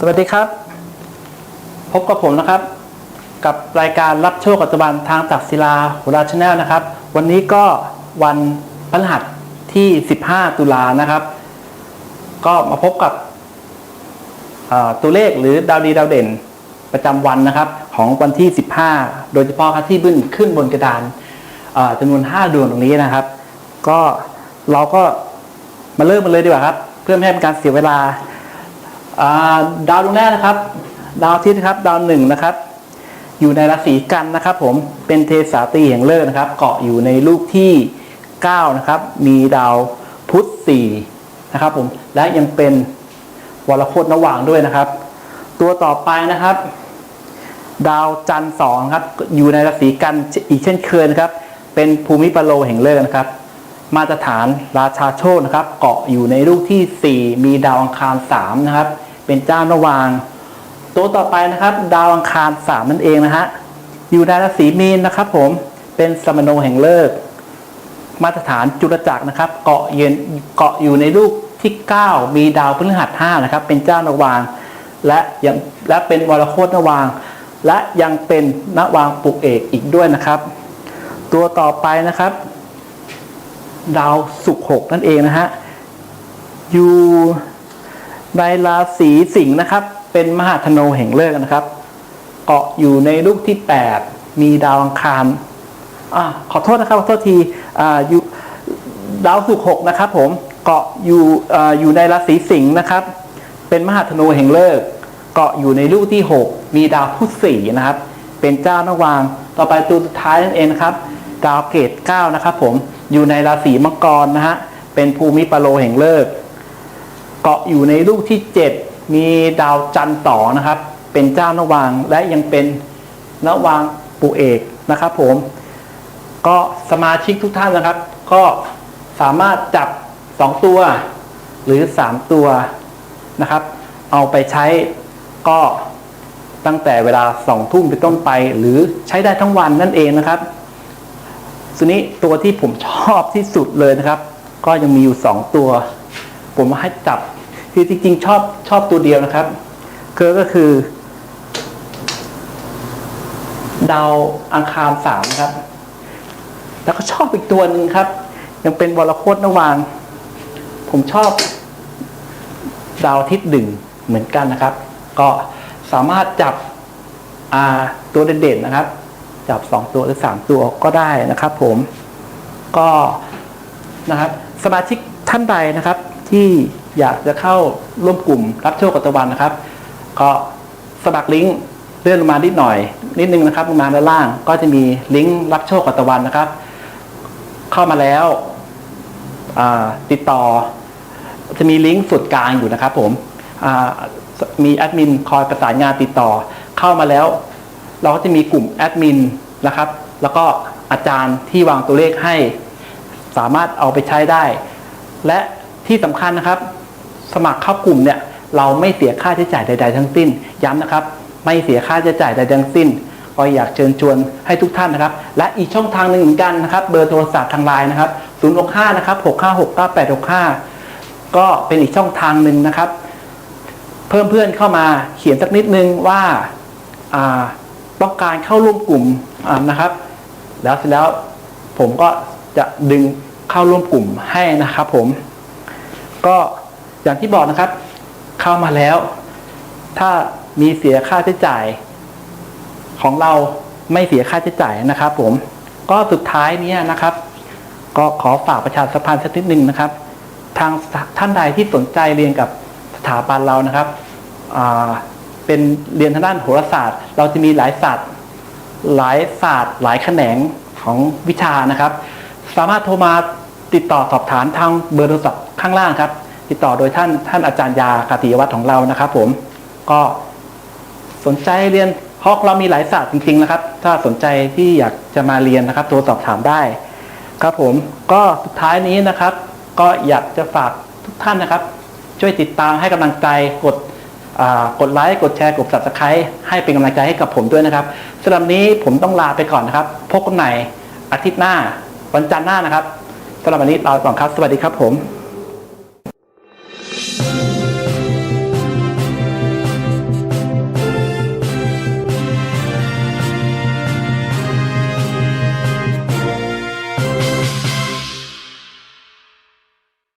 สวัสดีครับ พบกับผมนะครับ กับรายการรับโชคปัจจุบันทางตักศิลาหุราชแนลนะครับ วันนี้ก็วันพฤหัสที่ 15 ตุลานะครับ ก็มาพบกับตัวเลขหรือดาวดีดาวเด่นประจำวันนะครับ ของวันที่ 15 โดยเฉพาะครับที่บึ้นขึ้นบนกระดานจำนวน 5 ดวงตรงนี้นะครับ ก็เราก็มาเริ่มกันเลยดีกว่าครับ เพื่อไม่ให้เป็นการเสียเวลา ดาวดวงแรกนะครับ ดาวอาทิตย์นะครับ ดาวหนึ่งนะครับ อยู่ในราศีกันนะครับ ผมเป็นเทสาตีแห่งเลิกนะครับ เกาะอยู่ในลูกที่ 9 นะครับ มีดาวพุธ4นะครับ ผมและยังเป็นวรโคตรระหว่างด้วยนะครับ ตัวต่อไปนะครับ ดาวจันทร์สองครับ อยู่ในราศีกันอีกเช่นเคยนะครับ เป็นภูมิปโลแห่งเลิกนะครับมาตรฐานราชาโชคนะครับ เกาะอยู่ในลูกที่ 4 มีดาวอังคาร3นะครับ เป็นเจ้าระวาง ตัวต่อไปนะครับ ดาวอังคาร3นั่นเองนะฮะอยู่ในราศีมีนนะครับผมเป็นสมโนแห่งเลิก มาตรฐานจุลจักรนะครับ เกาะเย็นเกาะอยู่ในลูกที่ 9 มีดาวพฤหัส5นะครับ เป็นเจ้านวาง และยังและเป็นวรโคตนวาง และยังเป็นนวางปุกเอกอีกด้วยนะครับ ตัวต่อไปนะครับ ดาวศุกร์หกนั่นเองนะฮะอยู่ ในราศีสิงห์นะครับ เป็นมหาธนูแห่งเลิกนะครับ เกาะอยู่ในลูกที่ 8 มีดาวอังคารอ่าขอโทษนะครับขอโทษทีอ่าอยู่ดาวศุกร์หกนะครับ ผมเกาะอยู่อ่าอยู่ในราศีสิงห์นะครับ เป็นมหาธนูแห่งเลิกเกาะอยู่ในลูกที่ 6 มีดาวพุธสี่นะครับ เป็นเจ้านวาง ต่อไปตัวสุดท้ายนั่นเองนะครับ ดาวเกต9นะครับ ผมอยู่ในราศีมังกรนะฮะเป็นภูมิปโลแห่งเลิก เกาะอยู่ในลูกที่ 7 มีดาวจันทร์ต่อนะครับ เป็นเจ้านวางและยังเป็นนวางปุเอกนะครับ ผม ก็สมาชิกทุกท่านนะครับ ก็สามารถจับ 2 ตัว หรือ 3 ตัวนะครับ เอาไปใช้ก็ตั้งแต่เวลา2ทุ่มเป็นต้นไป หรือใช้ได้ทั้งวันนั่นเองนะครับส่วนนี้ตัวที่ผมชอบที่สุดเลยนะครับ ก็ยังมีอยู่สองตัว ผมมาให้จับ คือจริง ๆ ชอบชอบตัวเดียวนะครับก็คือ ดาวอังคารสามนะครับ แล้วก็ชอบอีกตัวหนึ่งครับ ยังเป็นวรโคตรนวาง ผมชอบดาวอาทิตย์ดึงเหมือนกันนะครับ ก็สามารถจับอ่าตัวเด่นๆนะครับ จับ2ตัวหรือ3ตัวก็ได้นะครับ ผมก็นะครับ สมาชิกท่านใดนะครับ ที่อยากจะเข้าร่วมกลุ่มรับโชคกับตะวันนะครับ ก็สมัครลิงก์เลื่อนลงมานิดหน่อย นิดนึงนะครับลงมาด้านล่างก็จะมีลิงก์รับโชคกับตะวันนะครับ เข้ามาแล้วติดต่อ จะมีลิงก์สุดกลางอยู่นะครับ ผมมีแอดมินคอยประสานงานติดต่อ เข้ามาแล้ว เราก็จะมีกลุ่มแอดมินนะครับ แล้วก็อาจารย์ที่วางตัวเลขให้ สามารถเอาไปใช้ได้ และ ที่สำคัญนะครับ สมัครเข้ากลุ่มเนี่ยเราไม่เสียค่าใช้จ่ายใด ๆ ทั้งสิ้น ย้ำนะครับ ไม่เสียค่าใช้จ่ายใดๆทั้งสิ้นก็อยากเชิญชวนให้ทุกท่านนะครับ และอีกช่องทางหนึ่งเหมือนกันนะครับ เบอร์โทรศัพท์ทางไลน์นะครับ 065 นะครับ 6569865 ก็เป็นอีกช่องทางหนึ่งนะครับ เพิ่มเพื่อนเข้ามาเขียนสักนิดนึงว่าต้องการเข้าร่วมกลุ่มนะครับ แล้วเสร็จแล้วผมก็จะดึงเข้าร่วมกลุ่มให้นะครับผม ก็อย่างที่บอกนะครับ เข้ามาแล้ว ถ้ามีเสียค่าใช้จ่าย ของเราไม่เสียค่าใช้จ่ายนะครับ ผม ก็สุดท้ายนี้นะครับ ก็ขอฝากประชาสัมพันธ์สักนิดนึงนะครับ ทางท่านใดที่สนใจเรียนกับสถาบันเรานะครับเป็นเรียนทางด้านโหราศาสตร์ เราจะมีหลายศาสตร์หลายศาสตร์ หลายแขนงของวิชานะครับ สามารถโทรมาติดต่อสอบถามทางเบอร์โทรศัพท์ ข้างล่างครับ ติดต่อโดยท่านท่านอาจารย์ยากาติยวัฒน์ของเรานะครับ ผมก็สนใจเรียนเพราะเรามีหลายศาสตร์จริงๆนะครับ ถ้าสนใจที่อยากจะมาเรียนนะครับโทรสอบถามได้ ครับผมก็สุดท้ายนี้นะครับ ก็อยากจะฝากทุกท่านนะครับ ช่วยติดตามให้กำลังใจกดกดไลค์กดแชร์กด subscribe ให้เป็นกำลังใจให้กับผมด้วยนะครับสำหรับนี้ผมต้องลาไปก่อนนะครับ พบกันใหม่อาทิตย์หน้าวันจันทร์หน้านะครับสำหรับวันนี้ลาไปก่อนครับ สวัสดีครับผม